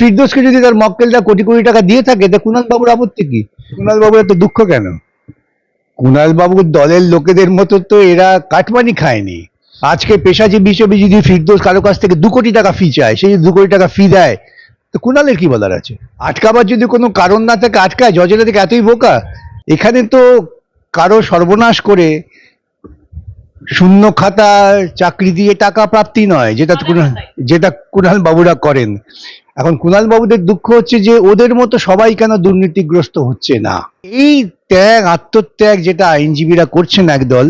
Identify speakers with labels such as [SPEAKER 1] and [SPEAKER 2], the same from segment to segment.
[SPEAKER 1] ফিরদোসকে যদি তার মক্কেলটা কোটি কোটি টাকা দিয়ে থাকে তা কুণাল বাবুর আপত্তি কি? কুণাল বাবুর এত দুঃখ কেন? কুণাল বাবুর দলের লোকেদের মতো তো এরা কাটমানি খায়নি। আজকে পেশাজীবী হিসেবে যদি ফিরদোস কারও কাছ থেকে দু কোটি টাকা ফি চায় সে যদি দু কোটি টাকা ফি দেয় তো কুণালের কি বলার আছে? আটকাবার যদি কোনো কারণ না থাকে আটকায় জজেরা থেকে এতই বোকা। এখানে তো কারও সর্বনাশ করে শূন্য খাতা চাকরি দিয়ে টাকা প্রাপ্তি নয় যেটা কুণাল যেটা কুণাল বাবুরা করেন। এখন কুণালবাবুদের দুঃখ হচ্ছে যে ওদের মতো সবাই কেন দুর্নীতিগ্রস্ত হচ্ছে না? এই ত্যাগ, আত্মত্যাগ যেটা আইনজীবীরা করছেন একদল,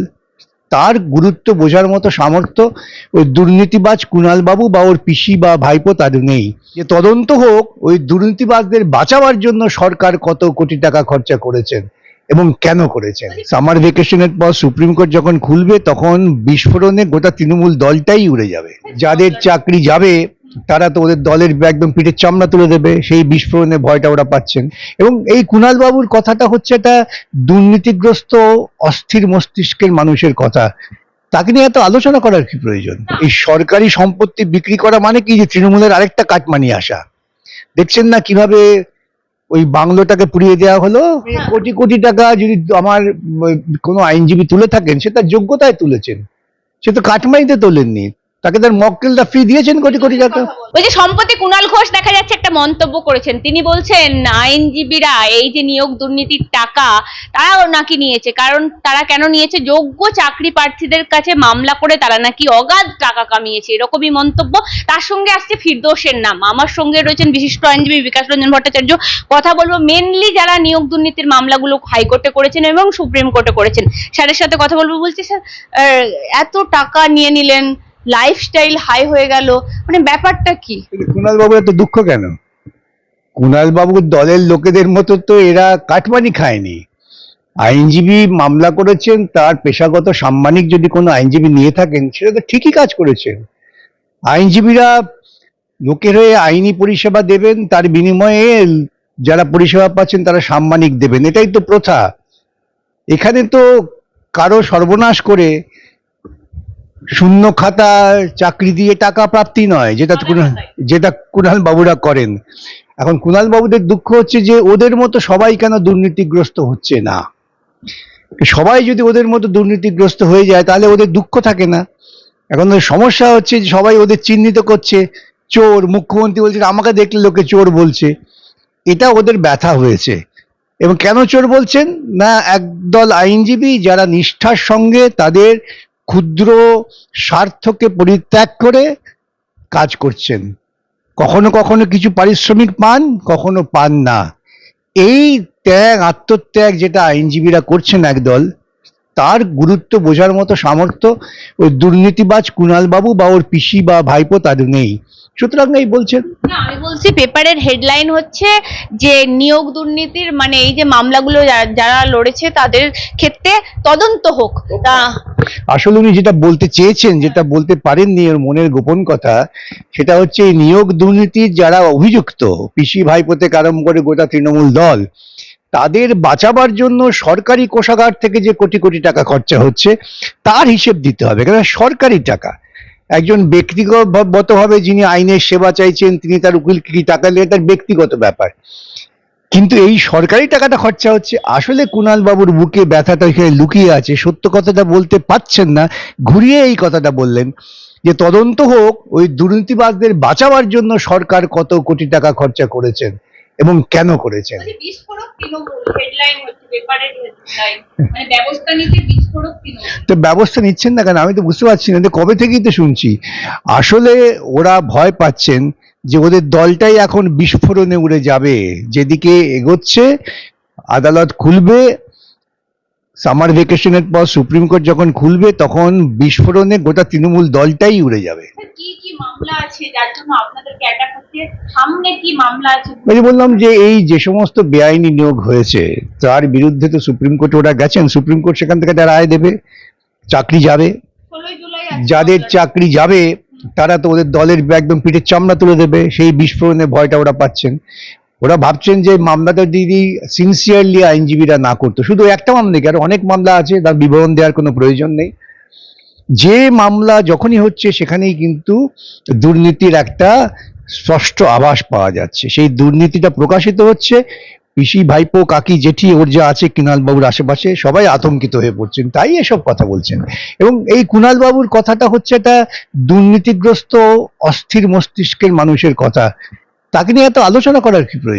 [SPEAKER 1] তার গুরুত্ব বোঝার মতো সামর্থ্য ওই দুর্নীতিবাজ কুণালবাবু বা ওর পিসি বা ভাইপো তার নেই। যে তদন্ত হোক, ওই দুর্নীতিবাজদের বাঁচাবার জন্য সরকার কত কোটি টাকা খরচা করেছেন। এবং কেন করেছেন? সামার ভেকেশনের পর সুপ্রিম কোর্ট যখন খুলবে, তখন বিস্ফোরণে গোটা তৃণমূল দলটাই উড়ে যাবে। যাদের চাকরি যাবে, তারা তো ওদের দলের একদম পিঠের চামড়া তুলে দেবে, সেই বিস্ফোরণে ভয়টা ওরা পাচ্ছেন। এবং এই কুণাল বাবুর কথাটা হচ্ছে একটা দুর্নীতিগ্রস্ত, অস্থির মস্তিষ্কের মানুষের কথা। তাকে নিয়ে এত আলোচনা করার কি প্রয়োজন? এই সরকারি সম্পত্তি বিক্রি করা মানে কি? যে তৃণমূলের আরেকটা কাটমানি আসা দেখছেন না কীভাবে ওই বাংলোটাকে পুড়িয়ে দেওয়া হলো। কোটি কোটি টাকা যদি আমার কোনো আইনজীবী তুলে থাকেন সে তার যোগ্যতায় তুলেছেন। সে তো কাটমানিতে তোলেননি। তাকে তার মক্কেলটা ফি দিয়েছেন কোটি কোটি টাকা।
[SPEAKER 2] ওই যে সম্প্রতি কুণাল ঘোষ দেখা যাচ্ছে একটা মন্তব্য করেছেন। তিনি বলছেন, আইনজীবীরা এই যে নিয়োগ দুর্নীতির টাকা, তারাও নাকি নিয়েছে। কারণ তারা কেন নিয়েছে? যোগ্য চাকরি প্রার্থীদের কাছে মামলা করে তারা নাকি অগাধ টাকা কামিয়েছে। এরকমই মন্তব্য। তার সঙ্গে আসছে ফিরদোসের নাম। আমার সঙ্গে রয়েছেন বিশিষ্ট আইনজীবী বিকাশ রঞ্জন ভট্টাচার্য। কথা বলব মেনলি যারা নিয়োগ দুর্নীতির মামলাগুলো হাইকোর্টে করেছেন এবং সুপ্রিম কোর্টে করেছেন। স্যারের সাথে কথা বলব, বলছি, স্যার এত টাকা নিয়ে নিলেন লাইফস্টাইল হাই হয়ে গেল। মানে ব্যাপারটা কি?
[SPEAKER 1] কুণাল বাবুর এত দুঃখ কেন? কুণাল বাবুর দলের লোকেদের মতো তো এরা কাটমানি খায়নি। আইনজীবী মামলা করেছেন, তার পেশাগত সাম্মানিক যদি কোনো আইনজীবী নিয়ে থাকেন, সেটা তো ঠিকই কাজ করেছেন। আইনজীবীরা লোকের হয়ে আইনি পরিষেবা দেবেন, তার বিনিময়ে যারা পরিষেবা পাচ্ছেন, তারা সাম্মানিক দেবেন। এটাই তো প্রথা। এখানে তো কারও সর্বনাশ করে শূন্য খাতা চাকরি দিয়ে টাকা প্রাপ্তি নয় যেটা যেটা কুণাল বাবুরা করেন। এখন কুণাল বাবুদের দুঃখ হচ্ছে যে ওদের মতো সবাই কেন দুর্নীতিগ্রস্ত হচ্ছে না? সবাই যদি ওদের মতো দুর্নীতিগ্রস্ত হয়ে যায় তাহলে ওদের দুঃখ থাকে না। এখন সমস্যা হচ্ছে যে সবাই ওদের চিহ্নিত করছে চোর মুখ্যমন্ত্রী বলছে আমাকে দেখলে লোকে চোর বলছে। এটা ওদের ব্যথা হয়েছে। এবং কেন চোর বলছেন? না একদল আইনজীবী যারা নিষ্ঠার সঙ্গে তাদের ক্ষুদ্র স্বার্থকে পরিত্যাগ করে কাজ করছেন। কখনো কখনো কিছু পারিশ্রমিক পান, কখনো পান না। এই ত্যাগ, আত্মত্যাগ যেটা আইনজীবীরা করছেন একদল, তার গুরুত্ব বোঝার মতো সামর্থ্য ওই দুর্নীতিবাজ কুণালবাবু বা ওর পিসি বা ভাইপো তাদের নেই। সুতরাং এই বলছেন
[SPEAKER 2] না আমি বলছি পেপারের হেডলাইন হচ্ছে যে নিয়োগ দুর্নীতির মানে এই যে মামলাগুলো যারা- লড়েছে তাদের ক্ষেত্রে তদন্ত হোক। তা
[SPEAKER 1] আসলে উনি যেটা বলতে চেয়েছেন যেটা বলতে পারেননি ওর মনের গোপন কথা সেটা হচ্ছে এই নিয়োগ দুর্নীতির যারা অভিযুক্ত পিসি ভাইপোতে আরম্ভ করে গোটা তৃণমূল দল তাদের বাঁচাবার জন্য সরকারি কোষাগার থেকে যে কোটি কোটি টাকা খরচা হচ্ছে তার হিসেব দিতে হবে। কারণ সরকারি টাকা একজন ব্যক্তিগতভাবে যিনি আইনের সেবা চাইছেন, তিনি তার উকিলকে কি টাকা নিয়ে, তার ব্যক্তিগত ব্যাপার। কিন্তু এই সরকারি টাকাটা খরচা হচ্ছে। আসলে কুণাল বাবুর বুকে ব্যথাটা এখানে লুকিয়ে আছে। সত্য কথাটা বলতে পাচ্ছেন না। ঘুরিয়ে এই কথাটা বললেন যে, তদন্ত হোক, ওই দুর্নীতিবাজদের বাঁচাবার জন্য সরকার কত কোটি টাকা খরচা করেছেন। এবং কেন করেছেন?
[SPEAKER 2] মানে তৃণমূল
[SPEAKER 1] তো ব্যবস্থা নিচ্ছেন না কেন? আমি তো বুঝতে পারছি না কবে থেকেই তো শুনছি। আসলে ওরা ভয় পাচ্ছেন যে ওদের দলটাই এখন বিস্ফোরণে উড়ে যাবে। যেদিকে এগোচ্ছে আদালত খুলবে সামার ভেকেশনের পর সুপ্রিম কোর্ট যখন খুলবে তখন বিস্ফোরণে গোটা তৃণমূল দলটাই উড়ে যাবে। যে বললাম যে এই যে সমস্ত বেআইনি নিয়োগ হয়েছে তার বিরুদ্ধে তো সুপ্রিম কোর্টে ওরা গেছেন। সুপ্রিম কোর্ট সেখান থেকে একটা রায় দেবে চাকরি যাবে। যাদের চাকরি যাবে তারা তো ওদের দলের একদম পিঠের চামড়া তুলে দেবে। সেই বিস্ফোরণে ভয়টা ওরা পাচ্ছেন। ওরা ভাবছেন যে মামলাটা দিদি সিনসিয়ারলি আইনজীবীরা না করতো। শুধু একটা মামলা নেই আরও অনেক মামলা আছে, তার বিবরণ দেওয়ার কোনো প্রয়োজন নেই। যে মামলা যখনই হচ্ছে, সেখানেই কিন্তু দুর্নীতির একটা স্পষ্ট আভাস পাওয়া যাচ্ছে। সেই দুর্নীতিটা প্রকাশিত হচ্ছে। পিসি ভাইপো, কাকি, জেঠি, ওর যা আছে কুণাল বাবুর আশেপাশে, সবাই আতঙ্কিত হয়ে পড়ছেন তাই এসব কথা বলছেন। এবং এই কুণাল বাবুর কথাটা হচ্ছে একটা দুর্নীতিগ্রস্ত, অস্থির মস্তিষ্কের মানুষের কথা। তাকে নিয়ে এত আলোচনা করার কি প্রয়োজন?